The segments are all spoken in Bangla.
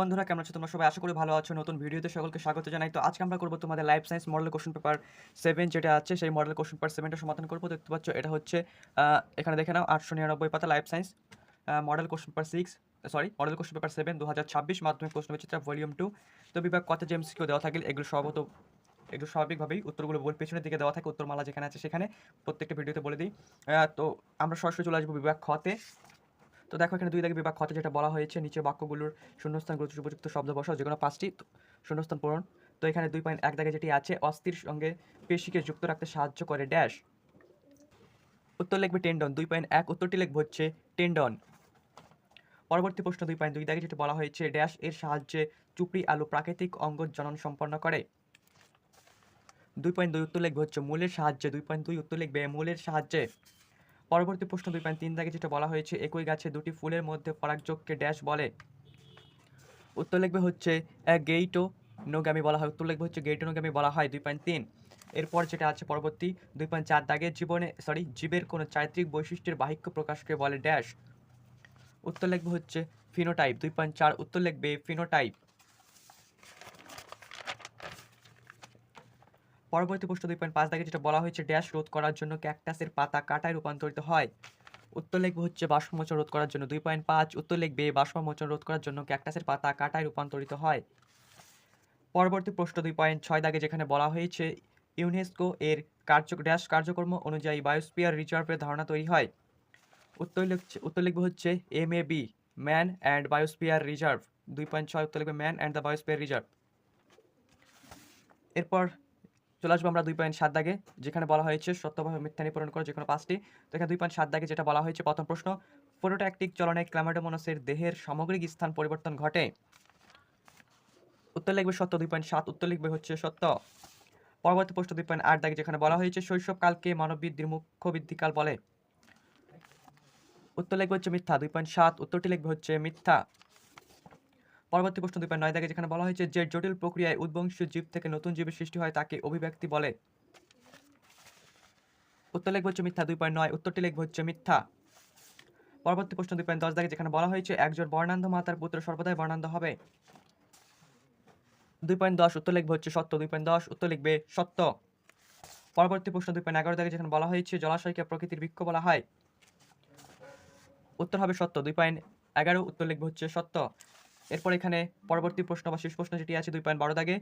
বন্ধুরা, কেমন আছো তোমরা সবাই? আশা করি ভালো আছো। নতুন ভিডিওতে সকলকে স্বাগত জানাই। তো আজকে আমরা করব তোমাদের life science model question paper seven যেটা আছে, সেই মডেল কোশ্চেন পেপার সেভেনটা সমাধান করব। দেখতে পাচ্ছ, এটা হচ্ছে এখানে দেখে নাও, আটশো নিরানব্বই পাতা life science model question paper six sorry model question paper seven দু হাজার ছাব্বিশ, মাধ্যমিক প্রশ্ন বিচিত্রা ভলিউম টু তো বিভাগ কত জেমস কেউ দেওয়া থাকে, এগুলো সর্বত একটু স্বাভাবিকভাবেই উত্তরগুলো বল পেছনের দিকে দেওয়া থাকে, উত্তরমালা যেখানে আছে সেখানে। প্রত্যেকটা ভিডিওতে বলে দিই। তো আমরা সরাসরি চলে আসব বিভাগ খতে তো দেখো এখানে দুই দাগে বিভাগ খতে যেটা বলা হয়েছে নিচে বাক্যগুলোর শূন্যস্থান, গুরুত্ব উপযুক্ত শব্দ বসাও, যেগুলো পাঁচটি শূন্যস্থান পূরণ। তো এখানে দুই পয়েন্ট এক দাগে যেটি আছে, অস্থির সঙ্গে পেশিকে যুক্ত রাখতে সাহায্য করে ড্যাশ উত্তর লিখবে টেন্ডন দুই পয়েন্ট এক, উত্তরটি লিখবে হচ্ছে টেন্ডন পরবর্তী প্রশ্ন দুই পয়েন্ট দুই দাগে যেটি বলা হয়েছে ড্যাশ এর সাহায্যে চুপড়ি আলু প্রাকৃতিক অঙ্গ জনন সম্পন্ন করে। দুই পয়েন্ট দুই, উত্তর লিখবে হচ্ছে মূলের সাহায্যে, দুই পয়েন্ট দুই, উত্তর লিখবে মূলের সাহায্যে। পরবর্তী প্রশ্ন দুই পয়েন্ট তিন দাগে যেটা বলা হয়েছে, একই গাছে দুটি ফুলের মধ্যে পরাগযোগকে ড্যাশ বলে। উত্তর লিখবে হচ্ছে গেইটো নোগামি বলা হয়। উত্তর লিখবে হচ্ছে গেইটো নোগামি বলা হয়। দুই পয়েন্ট তিন। এরপর যেটা আছে পরবর্তী, দুই পয়েন্ট চার দাগে জীবনে সরি জীবের কোনো চারিত্রিক বৈশিষ্ট্যের বাহিক্য প্রকাশকে বলে ড্যাশ উত্তর লিখবে হচ্ছে ফিনোটাইপ দুই পয়েন্ট চার, উত্তর লিখবে ফিনোটাইপ পরবর্তী প্রশ্ন দুই পয়েন্ট পাঁচ দাগে যেটা বলা হয়েছে, ড্যাশ রোধ করার জন্য ক্যাকটাসের পাতা কাটায় রূপান্তরিত হয়। উত্তর লিখবে হচ্ছে বাষ্পমোচন রোধ করার জন্য দুই পয়েন্ট পাঁচ, উত্তর লিখবে বাষ্পমোচন রোধ করার জন্য ক্যাকটাসের পাতা কাটায় রূপান্তরিত হয়। পরবর্তী প্রশ্ন দুই পয়েন্ট ছয় দাগে যেখানে বলা হয়েছে, ইউনেস্কো এর কার্য, ড্যাশ কার্যক্রম অনুযায়ী বায়োস্পিয়ার রিজার্ভের ধারণা তৈরি হয়। উত্তর লিখছে, উত্তর লিখবে হচ্ছে M A B man and biosphere reserve দুই পয়েন্ট ছয়, উত্তর লিখবে man and the biosphere reserve এরপর চলে আসব আমরা দুই পয়েন্ট সাত দাগে, যেখানে বলা হয়েছে সত্যভাবে মিথ্যা নিপূরণ করে যে কোনো পাঁচটি। তো এখানে দুই পয়েন্ট সাত দাগে যেটা বলা হয়েছে, প্রথম প্রশ্ন, ফোটোট্যাকটিক চলনে ক্লামাডোমোনাসের দেহের সামগ্রিক স্থান পরিবর্তন ঘটে। উত্তর লিখবে সত্য, দুই পয়েন্ট সাত, উত্তর লিখবে হচ্ছে সত্য। পরবর্তী প্রশ্ন দুই পয়েন্ট আট দাগে, যেখানে বলা হয়েছে শৈশবকালকে মানববৃদ্ধির মুখ্য বৃদ্ধিকাল বলে। উত্তর লিখবে হচ্ছে মিথ্যা, দুই পয়েন্ট সাত, উত্তরটি লিখবে হচ্ছে মিথ্যা। পরবর্তী প্রশ্ন দুই নয় দাগে যেখানে বলা হয়েছে যে জটিল প্রক্রিয়ায় উদ্বংশীয় জীব থেকে নতুন জীবের সৃষ্টি হয় তাকে অভিব্যক্তি বলে। উত্তর লিখবে হচ্ছে মিথ্যা, দুই পয়েন্ট নয়। উত্তরটি লিখবে হচ্ছে মিথ্যা। পরবর্তী প্রশ্ন দুই পয়েন্ট দশ দাগে যেখানে বলা হয়েছে একজন বর্ণান্ধ মাতার পুত্র সর্বদাই বর্ণান্ধ হবে। দুই পয়েন্ট দশ, উত্তর লিখবে হচ্ছে সত্য, দুই পয়েন্ট দশ, উত্তর লিখবে সত্য। পরবর্তী প্রশ্ন দুই পয়েন্ট এগারো দাগে যেখানে বলা হয়েছে জলাশয়কে প্রকৃতির বৃক্ষ বলা হয়। উত্তর হবে সত্য, দুই পয়েন্ট এগারো, উত্তর লিখবে হচ্ছে সত্য। এরপর এখানে পরবর্তী প্রশ্ন বা শেষ প্রশ্ন যেটি আছে, দুই পয়েন্ট বারো দাগে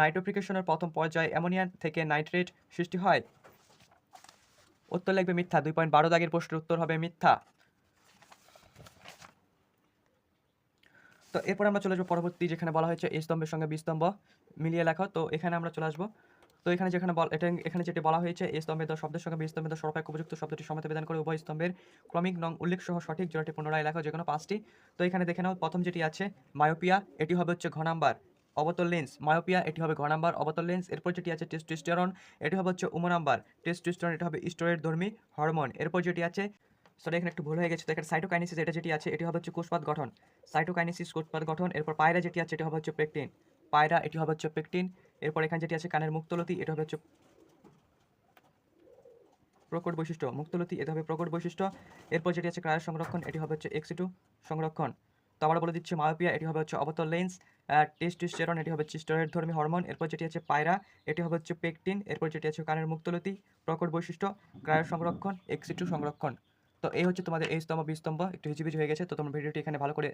নাইট্রোফিকেশনের প্রথম পর্যায়ে অ্যামোনিয়া থেকে নাইট্রেট সৃষ্টি হয়। উত্তর লাগবে মিথ্যা। দুই পয়েন্ট বারো দাগের প্রশ্নের উত্তর হবে মিথ্যা। তো এরপর আমরা চলে আসব পরবর্তী যেখানে বলা হয়েছে এই স্তম্ভের সঙ্গে বিস্তম্ভ মিলিয়ে লেখা। তো এখানে আমরা চলে আসব। তো এখানে যেখানে এটা এখানে যেটি বলা হয়েছে এই স্তম্ভের দশ শব্দের সঙ্গে বিস্তম্ভের দশ সর্বাপেক্ষ উপযুক্ত শব্দটি সমাতে বিধান করে উভয় স্তম্ভের ক্রমিক নং উল্লেখ সহ সঠিক জোড়াটি পুনরায় লেখো যে কোনো পাঁচটি। তো এখানে দেখে নাও, প্রথম যেটি আছে, মায়োপিয়া, এটি হবে হচ্ছে ঘ নাম্বার। অবতল লেন্স মায়োপিয়া, এটি হবে ঘ নাম্বার। অবতল লেন্স এরপর যেটি আছে টেস্টোস্টেরন এটি হবে হচ্ছে উম নাম্বার। টেস্টোস্টেরন এটি হবে স্টোরের ধর্মী হরমোন এরপর যেটি আছে সরি এখানে একটু ভুল হয়ে গেছে, তো এখানে সাইটোকাইনেসিস এটা যেটি আছে, এটি হবে হচ্ছে কোষপাত গঠন। সাইটোকাইনেসিস কোষপাত গঠন। এরপর পায়রা যেটি আছে, এটি হবে হচ্ছে পেকটিন পায়রা, এটি হবে হচ্ছে পেকটিন এরপর এখানে যেটি আছে, কানের মুক্তলতি, এটা হবে হচ্ছে প্রকট বৈশিষ্ট্য। মুক্তলতি, এটা হবে প্রকট বৈশিষ্ট্য। এরপর যেটি আছে ক্রায় সংরক্ষণ, এটি হবে হচ্ছে এক্সিটু সংরক্ষণ। তো আবার বলে দিচ্ছে মায়োপিয়া এটি হবে হচ্ছে অবতল লেন্স টেস্টোস্টেরন এটি হবে চিস্টরের ধর্মী হরমোন এরপর যেটি আছে, পায়রা, এটি হবে হচ্ছে পেকটিন এরপর যেটি আছে, কানের মুক্তলতি, প্রকট বৈশিষ্ট্য ক্রায় সংরক্ষণ এক্সিটু সংরক্ষণ। তো এই হচ্ছে তোমাদের এই স্তম্ভ বিস্তম্ভ একটু হিজিবিজি হয়ে গেছে, তো তোমরা ভিডিওটি এখানে ভালো করে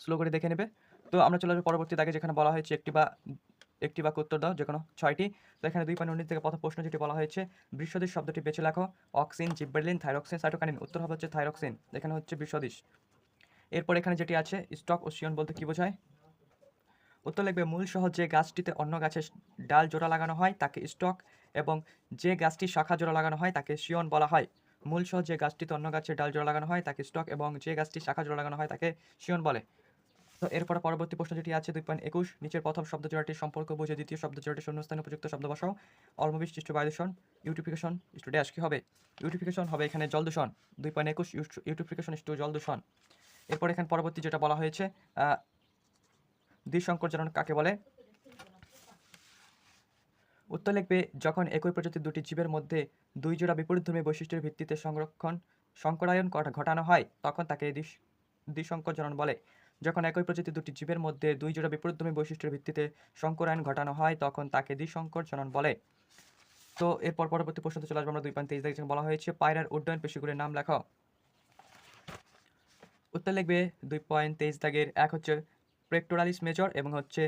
স্লো করে দেখে নেবে। তো আমরা চলে আসব পরবর্তী দাগে, যেখানে বলা হয়েছে একটি বা একটি বাক্য উত্তর দাও যে কোনো ছয়টি। তো এখানে দুই পয়েন্ট উনিশ থেকে প্রথম প্রশ্ন যেটি বলা হয়েছে বৃষদিশ শব্দটি বেছে লেখো, অক্সিন, জিব্বেরলিন, থাইরক্সিন সাইটোকানিন উত্তর হবে হচ্ছে থাইরক্সিন। এখানে হচ্ছে বৃষদিশ এরপর এখানে যেটি আছে, স্টক ও শিয়ন বলতে কি বোঝায়? উত্তর লিখবে, মূল সহ যে গাছটিতে অন্য গাছের ডাল জোড়া লাগানো হয়, তাকে স্টক এবং যে গাছটি শাখা জোড়া লাগানো হয়, তাকে শিয়ন বলা হয়। মূল সহ যে গাছটিতে অন্য গাছের ডাল জোড়া লাগানো হয়, তাকে স্টক এবং যে গাছটি শাখা জোড়া লাগানো হয়, তাকে শিয়ন বলে। তো এরপর পরবর্তী প্রশ্ন যেটি আছে, দুই পয়েন্ট একুশ, নিচের প্রথম শব্দ জোড়াটির সম্পর্ক বুঝে দ্বিতীয় শব্দ জোড়াটি শূন্যস্থানে উপযুক্ত শব্দ বসাও। অলমবিষ্ট বায়ুদূষণ ইউটিফিকেশন ইস্টু ড্যাশ কী হবে? ইউটিফিকেশন হবে এখানে জল দূষণ। দুই পয়েন্ট একুশ ইউটিফিকেশন ইস্টু জল দূষণ। এরপর এখানে পরবর্তী যেটা বলা হয়েছে দ্বিসংকরজন কাকে বলে? উত্তর লিখবে, যখন একই প্রজাতির দুটি জীবের মধ্যে দুই জোড়া বিপরীতধর্মী বৈশিষ্ট্যের ভিত্তিতে সংরক্ষণ, সংকরায়ন ঘটানো হয়, তখন তাকে দ্বিস- দ্বিসংকরজন বলে। যখন একই প্রজাতির দুটি জীবের মধ্যে দুই জোড়া বিপরীতধর্মী বৈশিষ্ট্যের ভিত্তিতে সংকরায়ন ঘটানো হয়, তখন তাকে দ্বিসংকর জনন বলে। তো এরপর পরবর্তী প্রশ্নতে চলে আসব, আমরা দুই পয়েন্ট তেইশ দেখেছি বলা হয়েছে, পায়রার উড্ডয়ন পেশিগুলির নাম লেখো। উত্তর লিখবে, দুই পয়েন্ট তেইশ দাগের এক হচ্ছে প্রেক্টোরালিস মেজর এবং হচ্ছে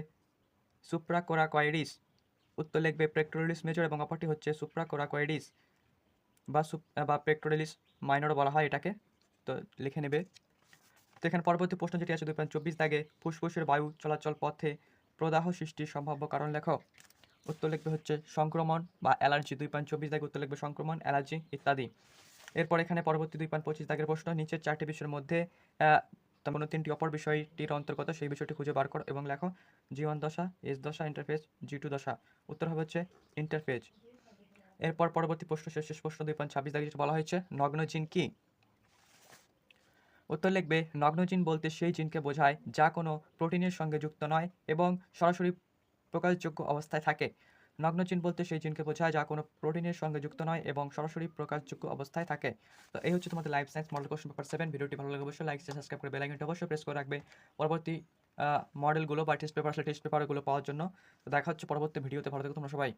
সুপ্রাকোরাকয়েডিস উত্তর লিখবে, প্রেক্টোরালিস মেজর এবং অপরটি হচ্ছে সুপ্রাকোরাকয়েডিস বা বা প্রেক্টোরালিস মাইনরও বলা হয় এটাকে। তো লিখে নেবে তো এখানে পরবর্তী প্রশ্ন যেটি আছে, দুই পয়েন্ট চব্বিশ দাগে ফুসফুসের বায়ু চলাচল পথে প্রদাহ সৃষ্টির সম্ভাব্য কারণ লেখো। উত্তর লিখবে হচ্ছে সংক্রমণ বা অ্যালার্জি, দুই পয়েন্ট চব্বিশ দাগে উত্তর লিখবে সংক্রমণ, অ্যালার্জি ইত্যাদি। এরপর এখানে পরবর্তী দুই পয়েন্ট পঁচিশ দাগের প্রশ্ন, নিচের চারটি বিষয়ের মধ্যে তেমন তিনটি অপর বিষয়টির অন্তর্গত, সেই বিষয়টি খুঁজে বার করো এবং লেখো জি ওয়ান দশা এস দশা ইন্টারফেস জি টু দশা। উত্তর হবে হচ্ছে ইন্টারফেজ এরপর পরবর্তী প্রশ্ন, শেষ শেষ প্রশ্ন, দুই পয়েন্ট ছাব্বিশ দাগে বলা হয়েছে নগ্ন জিন কি? উত্তর লিখবে, নগ্ন জিন বলতে সেই জিনকে বোঝায় যা কোনো প্রোটিনের সঙ্গে যুক্ত নয় এবং সরাসরি প্রকাশযোগ্য অবস্থায় থাকে। নগ্ন জিন বলতে সেই জিনকে বোঝায় যা কোনো প্রোটিনের সঙ্গে যুক্ত নয় এবং সরাসরি প্রকাশযোগ্য অবস্থায় থাকে। তো এই হচ্ছে তোমাদের life science model question paper seven ভিডিওটি ভালো লাগে অবশ্যই লাইক সাবস্ক্রাইব করে বেল আইকনটি অবশ্যই প্রেস করে রাখবে। পরবর্তী মডেলগুলো বা টেস্ট পেপার টেস্ট পেপারগুলো পাওয়ার জন্য। তো দেখা হচ্ছে পরবর্তী ভিডিওতে ভালো থেকো তোমরা সবাই।